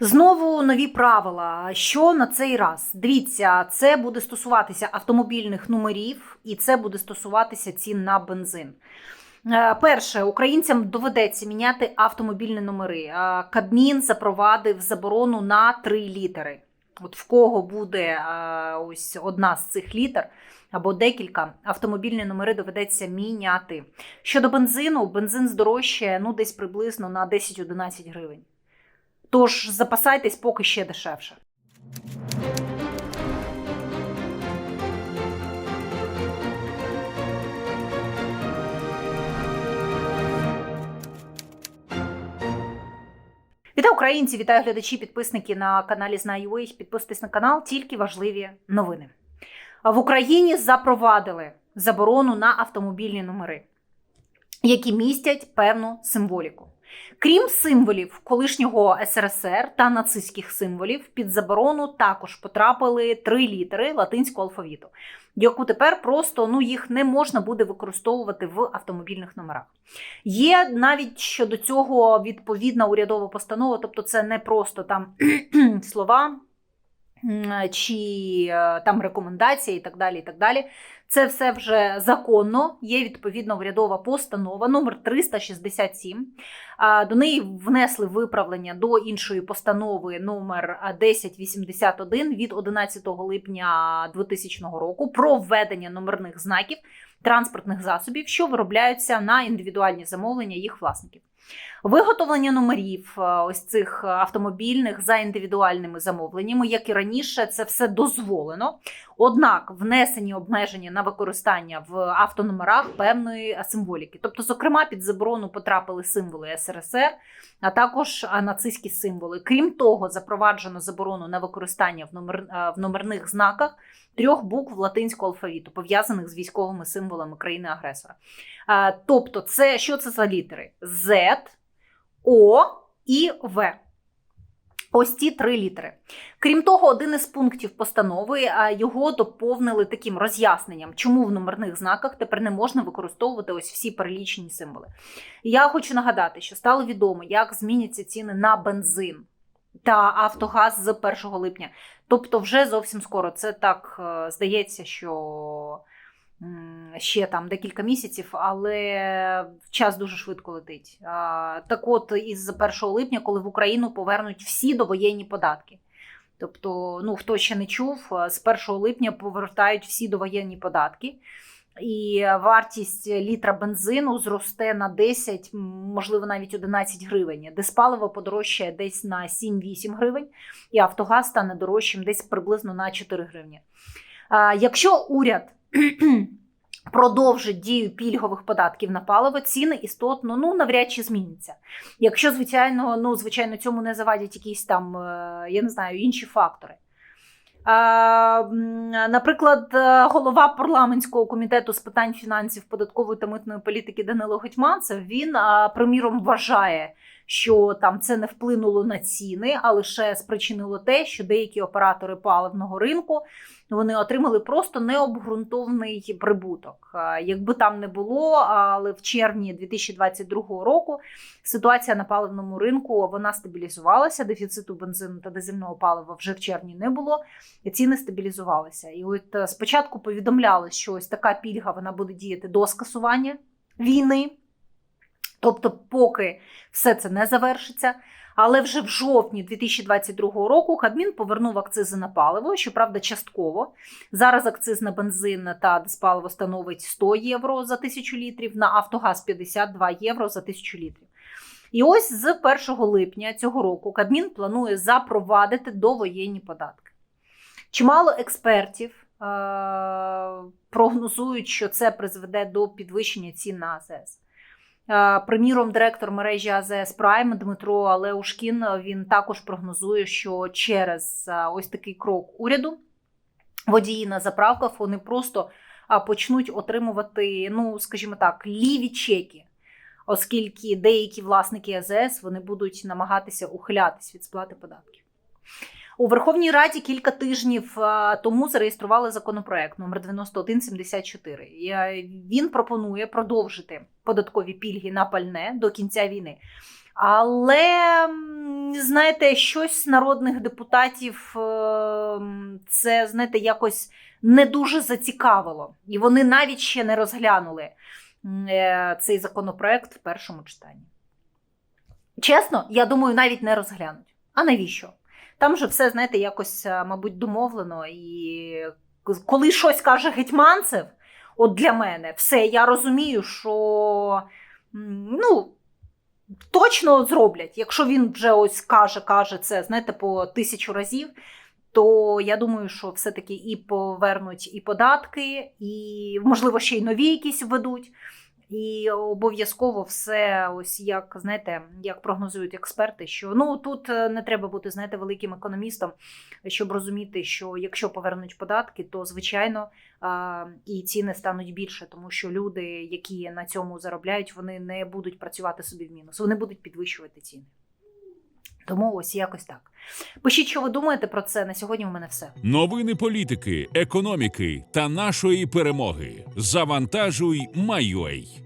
Знову нові правила. Що на цей раз? Дивіться, це буде стосуватися автомобільних номерів, і це буде стосуватися цін на бензин. Е, Перше, українцям доведеться міняти автомобільні номери. Е, Кабмін запровадив заборону на три літери. От в кого буде е, ось одна з цих літер або декілька, автомобільні номери доведеться міняти. Щодо бензину, бензин здорожчає ну, десь приблизно на 10-11 гривень. Тож запасайтесь поки ще дешевше. Вітаю українці, вітаю глядачі, підписники на каналі Знаю.ua. Підписуйтесь на канал, тільки важливі новини. В Україні запровадили заборону на автомобільні номери, які містять певну символіку. Крім символів колишнього СРСР та нацистських символів, під заборону також потрапили три літери латинського алфавіту, яку тепер просто ну їх не можна буде використовувати в автомобільних номерах. Є навіть щодо цього відповідна урядова постанова, тобто це не просто там слова чи е, там рекомендації і так далі. і так далі. Це все вже законно. Є відповідна урядова постанова номер 367. До неї внесли виправлення до іншої постанови номер 1081 від 11 липня 2000 року про введення номерних знаків транспортних засобів, що виробляються на індивідуальні замовлення їх власників. Виготовлення номерів е, ось цих автомобільних за індивідуальними замовленнями, як і раніше, це все дозволено. Однак внесені обмеження на використання в автономерах певної символіки. Тобто, зокрема, під заборону потрапили символи СРСР, а також нацистські символи. Крім того, запроваджено заборону на використання в, номер, е, в номерних знаках трьох букв латинського алфавіту, пов'язаних з військовими символами країни-агресора. Тобто, це що це за літери? Z, О і В. Ось ці три літери. Крім того, один із пунктів постанови його доповнили таким роз'ясненням, чому в номерних знаках тепер не можна використовувати ось всі перелічені символи. Я хочу нагадати, що стало відомо, як зміняться ціни на бензин та Автогаз з 1 липня. Тобто, вже зовсім скоро. Це так е, здається, що ще там декілька місяців, але час дуже швидко летить. Так от, із 1 липня, коли в Україну повернуть всі довоєнні податки. Тобто, ну хто ще не чув, з 1 липня повертають всі довоєнні податки. І вартість літра бензину зросте на 10, можливо, навіть 11 гривень. Диспаливо подорожчає десь на 7-8 гривень, і Автогаз стане дорожчим десь приблизно на 4 гривні. Якщо уряд продовжить дію пільгових податків на паливо, ціни істотно ну навряд чи зміняться. Якщо звичайно, ну звичайно, цьому не завадять якісь там, е, я не знаю, інші фактори. Наприклад, е, голова парламентського комітету з питань фінансів, податкової та митної політики Данило Гетьманцев, він, приміром, вважає, що там це не вплинуло на ціни, а лише спричинило те, що деякі оператори паливного ринку вони отримали просто необґрунтований прибуток. Якби там не було, але в червні 2022 року ситуація на паливному ринку вона стабілізувалася. Дефіциту бензину та дизельного палива вже в червні не було, і ціни стабілізувалися. І от е, спочатку повідомляли, що ось така пільга вона буде діяти до скасування війни. Тобто, поки все це не завершиться. Але вже в жовтні 2022 року Кабмін повернув акцизи на паливо, щоправда, частково. Зараз акциз на бензин та диспаливо становить 100 євро за тисячу літрів, на Автогаз 52 євро за тисячу літрів. І ось з 1 липня цього року Кабмін планує запровадити довоєнні податки. Чимало експертів е- прогнозують, що це призведе до підвищення цін на АЗС. Е, Приміром, директор мережі АЗС Прайм Дмитро Леушкін він також прогнозує, що через е, ось такий крок уряду водії на заправках вони просто почнуть отримувати, ну скажімо так, ліві чеки, оскільки деякі власники АЗС вони будуть намагатися ухилятись від сплати податків. У Верховній Раді кілька тижнів тому зареєстрували законопроект номер 9174. Він пропонує продовжити податкові пільги на пальне до кінця війни. Але знаєте, щось народних депутатів е, це знаєте, якось не дуже зацікавило, і вони навіть ще не розглянули е, цей законопроект в першому читанні. Чесно, я думаю, навіть не розглянуть. А навіщо? Там же все, знаєте, якось, е, мабуть, домовлено. І коли щось каже Гетьманцев, от для мене, все, я розумію, що ну, точно зроблять. Якщо він вже ось каже, каже це, знаєте, по тисячу разів, то я думаю, що все-таки і повернуть і податки, і, можливо, ще й нові якісь введуть. І обов'язково все, ось як знаєте, як прогнозують експерти, що ну тут е, не треба бути знаєте, великим економістом, щоб розуміти, що якщо повернуть податки, то звичайно і ціни стануть більше, тому що люди, які на цьому заробляють, вони не будуть працювати собі в мінус, вони будуть підвищувати ціни. Тому ось якось так. Пишіть, що ви думаєте про це. На сьогодні у мене все. Новини політики, економіки та нашої перемоги. Завантажуй, майой.